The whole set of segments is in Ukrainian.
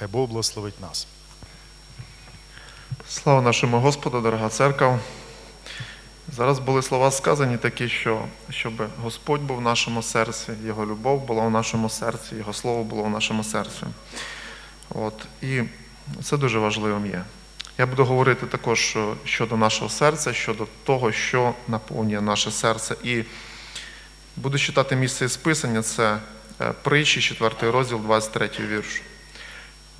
Хай Бог благословить нас. Слава нашому Господу, дорога церква. Зараз були слова сказані такі, що щоб Господь був в нашому серці, Його любов була в нашому серці, Його слово було в нашому серці. От. І це дуже важливим є. Я буду говорити також щодо нашого серця, щодо того, що наповнює наше серце. І буду читати місце із Писання, це е, притчі, 4 розділ, 23 вірш.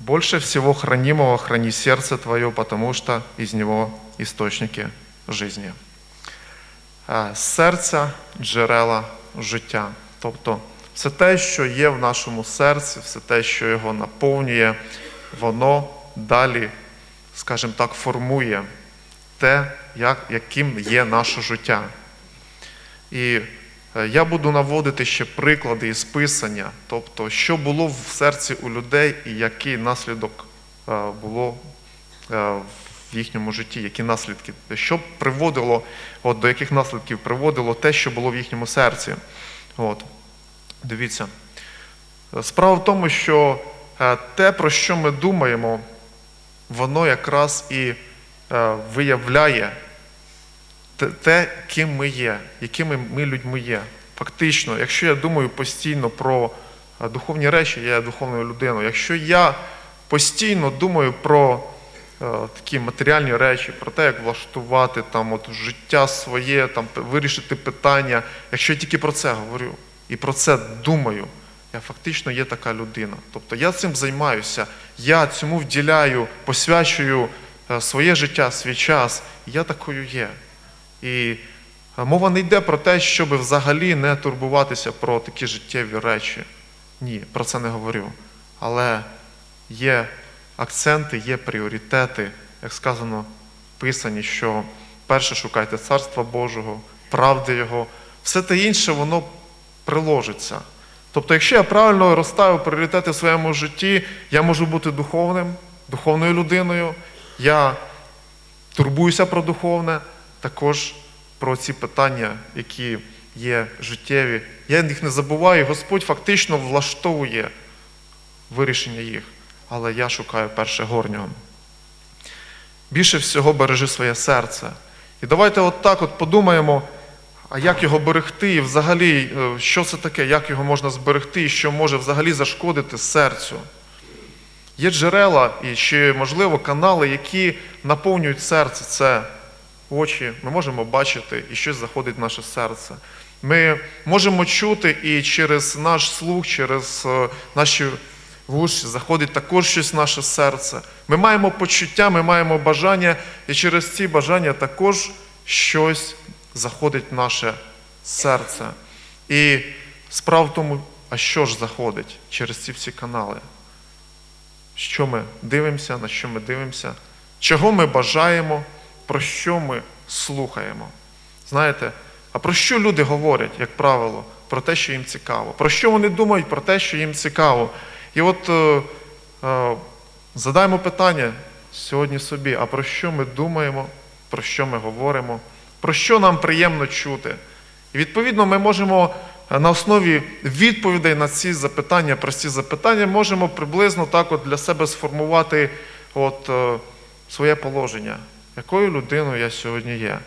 Больше всего хранимого храни сердце твое, потому что из него источники жизни. Серця джерела життя. Тобто все те, що є в нашому серці, все те, що його наповнює, воно далі, скажімо так, формує те, як, яким є наше життя. І я буду наводити ще приклади із Писання, тобто, що було в серці у людей і який наслідок е, було е, в їхньому житті, які наслідки, що приводило, от, до яких наслідків приводило те, що було в їхньому серці. От. Дивіться. Справа в тому, що е, те, про що ми думаємо, воно якраз і е, виявляє те- ким ми є, якими ми людьми є. Фактично, якщо я думаю постійно про е, духовні речі, я духовною людиною. Якщо я постійно думаю про е, такі матеріальні речі, про те, як влаштувати там, от, життя своє, там, вирішити питання, якщо я тільки про це говорю і про це думаю, я фактично є така людина. Тобто я цим займаюся, я цьому вділяю, посвячую е, своє життя, свій час, і я такою є. І е, мова не йде про те, щоб взагалі не турбуватися про такі життєві речі. Ні, про це не говорю. Але є акценти, є пріоритети, як сказано в Писанні, що перше шукайте Царства Божого, правди Його, все те інше, воно приложиться. Тобто, якщо я правильно розставив пріоритети в своєму житті, я можу бути духовним, духовною людиною, я турбуюся про духовне, також про ці питання, які є життєві. Я їх не забуваю, Господь фактично влаштовує вирішення їх. Але я шукаю перше горнього. Більше всього бережи своє серце. І давайте от от подумаємо, а як його берегти, і взагалі, е, що це таке, як його можна зберегти, і що може взагалі зашкодити серцю. Є джерела і чи, можливо, канали, які наповнюють серце. Це очі. Ми можемо бачити, і щось заходить в наше серце. Ми можемо чути, і через наш слух, через е, наші вуші заходить також щось в наше серце. Ми маємо почуття, ми маємо бажання, і через ці бажання також щось заходить в наше серце. І справа в тому, а що ж заходить через ці всі канали? що ми дивимося, на що ми дивимося, чого ми бажаємо, про що ми слухаємо. Знаєте, а про що люди говорять, як правило, про те, що їм цікаво, про що вони думають, про те, що їм цікаво. І от е, е, задаємо питання сьогодні собі, а про що ми думаємо, про що ми говоримо, про що нам приємно чути. І відповідно ми можемо е, на основі відповідей на ці запитання, прості запитання, можемо приблизно так от для себе сформувати от, е, своє положення, якою людиною я сьогодні є.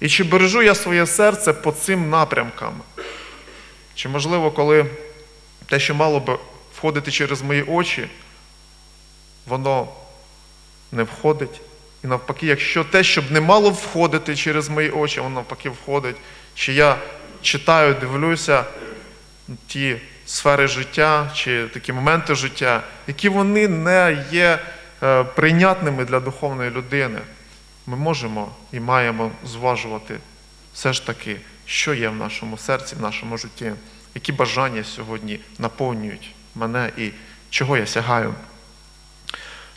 І чи бережу я своє серце по цим напрямкам? Чи можливо, коли те, що мало би входити через мої очі, воно не входить. І навпаки, якщо те, щоб не мало входити через мої очі, воно навпаки входить, чи я читаю, дивлюся ті сфери життя чи такі моменти життя, які вони не є е, прийнятними для духовної людини, ми можемо і маємо зважувати все ж таки, що є в нашому серці, в нашому житті, які бажання сьогодні наповнюють мене і чого я сягаю.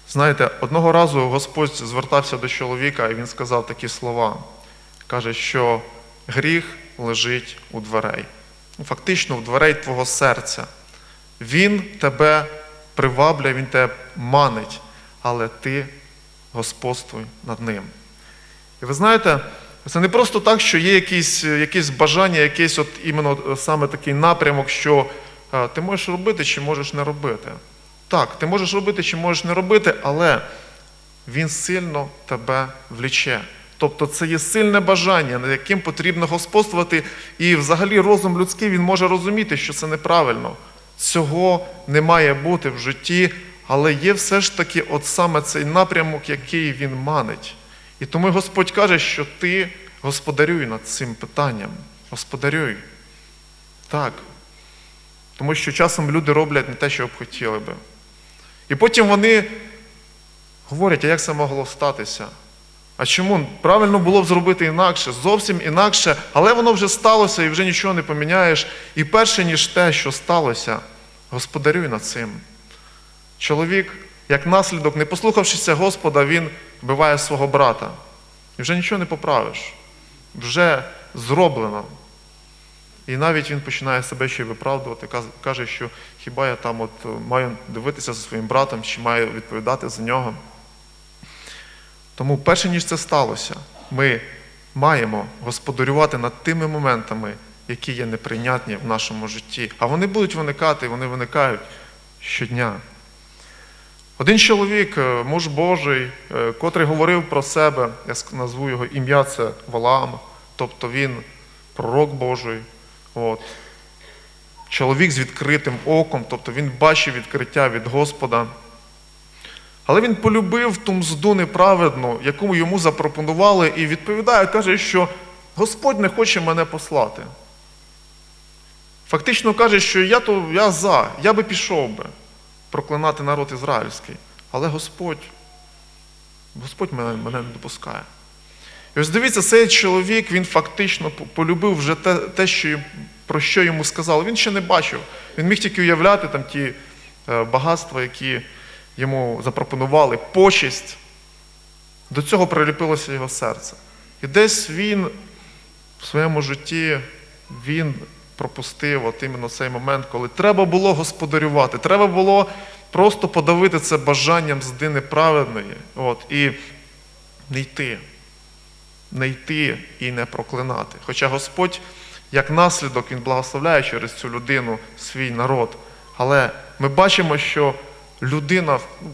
Знаєте, одного разу Господь звертався до чоловіка, і він сказав такі слова. Каже, що гріх лежить у дверей. Ну, Фактично, в дверей твого серця. Він тебе приваблює, він тебе манить, але ти господствуй над ним. І ви знаєте, це не просто так, що є якісь, якісь бажання, якийсь от іменно саме такий напрямок, що е, ти можеш робити чи можеш не робити. Так, ти можеш робити чи можеш не робити, але він сильно тебе вліче. Тобто це є сильне бажання, над яким потрібно господствувати, і взагалі розум людський він може розуміти, що це неправильно. Цього не має бути в житті, але є все ж таки от саме цей напрямок, який він манить. І тому Господь каже, що ти господарюй над цим питанням. Господарюй. Так. Тому що часом люди роблять не те, що б хотіли би. І потім вони говорять, а як це могло статися? А чому правильно було б зробити інакше, зовсім інакше, але воно вже сталося і вже нічого не поміняєш. І перше, ніж те, що сталося, господарюй над цим. Чоловік, як наслідок, не послухавшися Господа, він вбиває свого брата. І вже нічого не поправиш. Вже зроблено. І навіть він починає себе ще виправдувати, каже, що хіба я там от е, маю дивитися за своїм братом, чи маю відповідати за нього. Тому, перше, ніж це сталося, ми маємо господарювати над тими моментами, які є неприйнятні в нашому житті. А вони будуть виникати, і вони виникають щодня. Один чоловік, е, муж Божий, е, котрий говорив про себе, я назву його ім'я це Валаам, тобто він пророк Божий. От. Чоловік з відкритим оком, тобто він бачив відкриття від Господа. Але він полюбив ту мзду неправедну, яку йому запропонували, і відповідає, каже, що Господь не хоче мене послати. Фактично каже, що я то я за, я би пішов би проклинати народ ізраїльський. Але Господь, Господь мене, мене не допускає. І ось дивіться, цей чоловік, він фактично полюбив вже те, те що, про що йому сказали. Він ще не бачив. Він міг тільки уявляти там ті е, багатства, які йому запропонували, почесть. До цього приліпилося його серце. І десь він в своєму житті він пропустив от іменно цей момент, коли треба було господарювати, треба було просто подавити це бажанням зди неправедної. От, і не йти, не йти і не проклинати. Хоча Господь, як наслідок, Він благословляє через цю людину свій народ. Але ми бачимо, що людина, ну,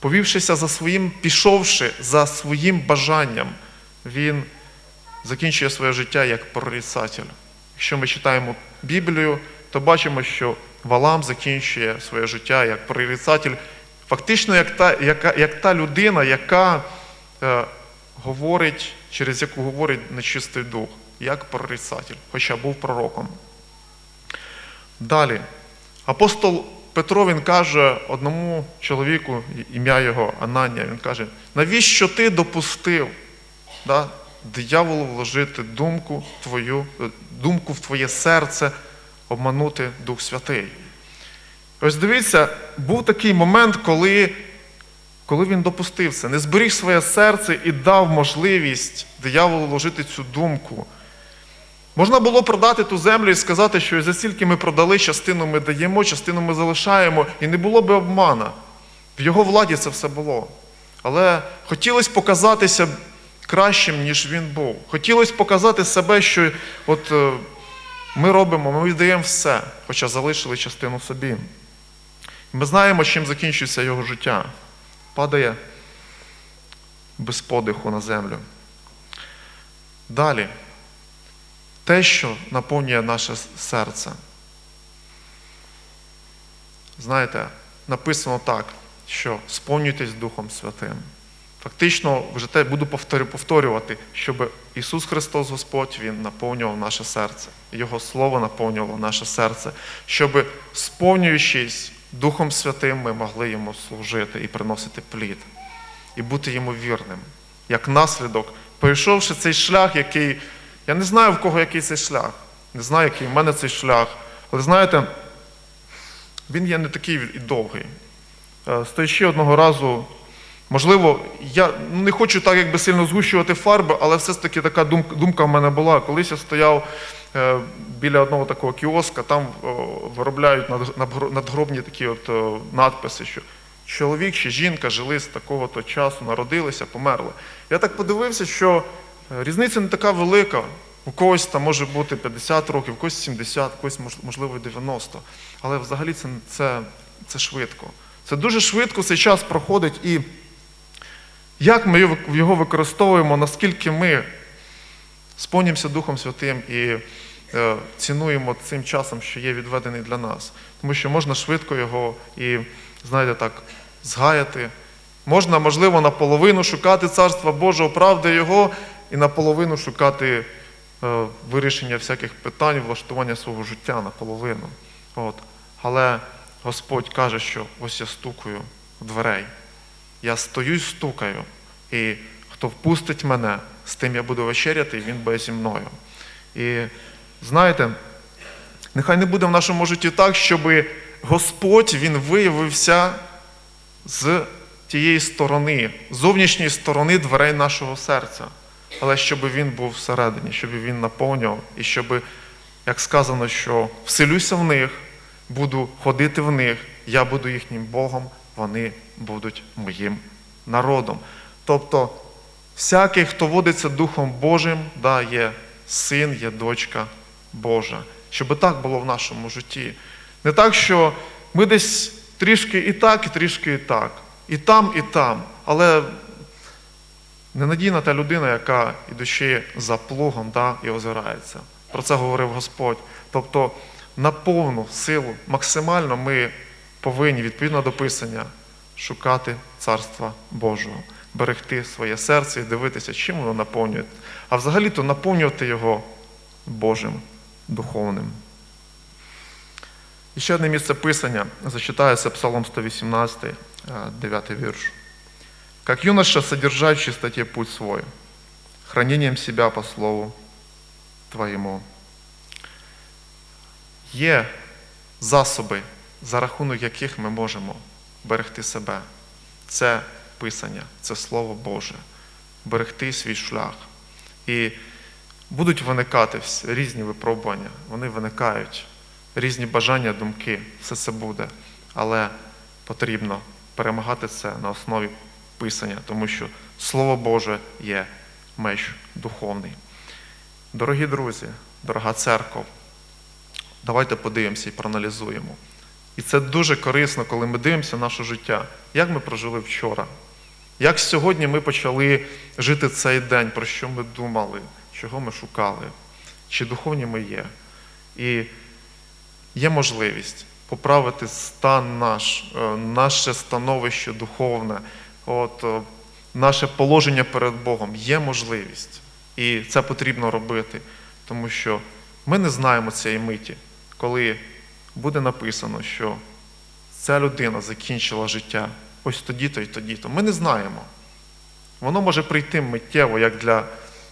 повівшися за своїм, пішовши за своїм бажанням, він закінчує своє життя як прорицатель. Якщо ми читаємо Біблію, то бачимо, що Валам закінчує своє життя як прорицатель, фактично як та, яка, як та людина, яка е, говорить, через яку говорить нечистий дух, як прорицатель, хоча був пророком. Далі. Апостол Петро він каже одному чоловіку, ім'я його Ананія, він каже, навіщо ти допустив да, дияволу вложити думку, твою, е, думку в твоє серце, обманути Дух Святий? Ось дивіться, був такий момент, коли, коли він допустив це, не зберіг своє серце і дав можливість дияволу вложити цю думку. Можна було продати ту землю і сказати, що за стільки ми продали, частину ми даємо, частину ми залишаємо, і не було би обмана. В його владі це все було. Але хотілося показатися кращим, ніж він був. Хотілося показати себе, що от е, ми робимо, ми віддаємо все, хоча залишили частину собі. Ми знаємо, чим закінчується його життя. Падає без подиху на землю. Далі те, що наповнює наше серце. Знаєте, написано так, що сповнюйтесь Духом Святим. Фактично, вже те буду повторювати, щоб Ісус Христос Господь Він наповнював наше серце, Його Слово наповнювало наше серце, щоб, сповнюючись Духом Святим, ми могли йому служити і приносити плід, і бути йому вірним. Як наслідок, пройшовши цей шлях, який я не знаю, в кого який цей шлях. Не знаю, який в мене цей шлях. Але знаєте, він є не такий і довгий. Е, Стоячи одного разу, можливо, я не хочу так якби сильно згущувати фарби, але все ж таки така думка, думка в мене була. Колись я стояв е, біля одного такого кіоска, там виробляють над- надгробні такі от надписи, що чоловік чи жінка жили з такого-то часу, народилися, померли. Я так подивився, що е, різниця не така велика. У когось там може бути 50 років, у когось 70, у когось можливо і 90. Але взагалі це, це це швидко. Це дуже швидко цей час проходить, і як ми його- використовуємо, наскільки ми сповнімося Духом Святим і е, цінуємо цим часом, що є відведений для нас. Тому що можна швидко його і, знаєте, так, згаяти. Можна, можливо, наполовину шукати Царства Божого, правди Його, і наполовину шукати е, вирішення всяких питань, влаштування свого життя наполовину. От. Але Господь каже, що ось я стукаю в дверей. Я стою і стукаю, і хто впустить мене, з тим я буду вечеряти, і він буде зі мною. І знаєте, нехай не буде в нашому житті так, щоб Господь Він виявився з тієї сторони, зовнішньої сторони дверей нашого серця, але щоб він був всередині, щоб він наповнював, і щоб, як сказано, що вселюся в них, буду ходити в них, я буду їхнім Богом, вони будуть моїм народом. Тобто, всякий, хто водиться Духом Божим, да, є син, є дочка Божа. Щоб так було в нашому житті. Не так, що ми десь трішки і так, і трішки і так, і там, і там. Але ненадійна та людина, яка ідучи за плугом да, і озирається. Про це говорив Господь. Тобто на повну силу, максимально ми повинні, відповідно до Писання, шукати Царства Божого, берегти своє серце і дивитися, чим воно наповнює. А взагалі-то наповнювати його Божим духовним. І ще одне місце Писання зачитається Псалом 118, 9 вірш. Как юноша содержать в чистоте путь свой, хранением себя по слову Твоєму. Є засоби, за рахунок яких ми можемо берегти себе. Це Писання, це Слово Боже, берегти свій шлях. І будуть виникати різні випробування, вони виникають, різні бажання, думки, все це буде. Але потрібно перемагати це на основі Писання, тому що Слово Боже є меч духовний. Дорогі друзі, дорога церква, давайте подивимося і проаналізуємо. І це дуже корисно, коли ми дивимося наше життя, як ми прожили вчора, як сьогодні ми почали жити цей день, про що ми думали, чого ми шукали, чи духовні ми є. І є можливість поправити стан наш, е, наше становище духовне, от, е, наше положення перед Богом. Є можливість. І це потрібно робити, тому що ми не знаємо цієї миті, коли буде написано, що ця людина закінчила життя ось тоді-то і тоді-то. Ми не знаємо. Воно може прийти миттєво як для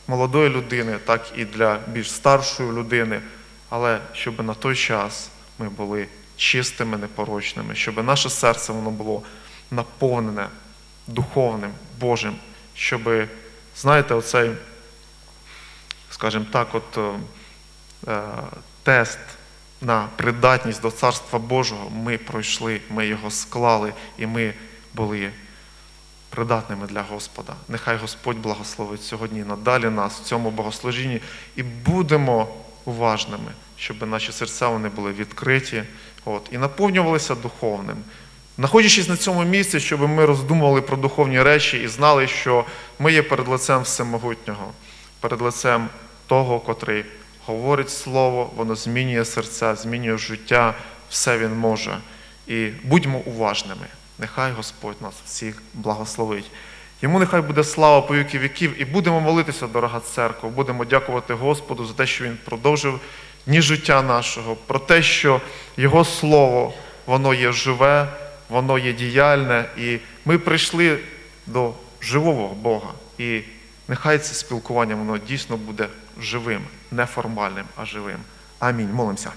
молодої людини, так і для більш старшої людини, але щоб на той час ми були чистими, непорочними, щоб наше серце воно було наповнене духовним, Божим, щоб, знаєте, оцей, скажімо так, от е, е, тест на придатність до Царства Божого ми пройшли, ми його склали і ми були придатними для Господа. Нехай Господь благословить сьогодні і надалі нас в цьому богослужінні і будемо уважними, щоб наші серця вони були відкриті от, і наповнювалися духовним. Знаходячись на цьому місці, щоб ми роздумували про духовні речі і знали, що ми є перед лицем Всемогутнього, перед лицем того, котрий говорить слово, воно змінює серця, змінює життя, все він може. І будьмо уважними. Нехай Господь нас всіх благословить. Йому нехай буде слава по віки віків, і будемо молитися, дорога церква, будемо дякувати Господу за те, що Він продовжив дні життя нашого, про те, що Його Слово, воно є живе, воно є діяльне, і ми прийшли до живого Бога. І нехай це спілкування воно дійсно буде живим, не формальним, а живим. Амінь. Молимося.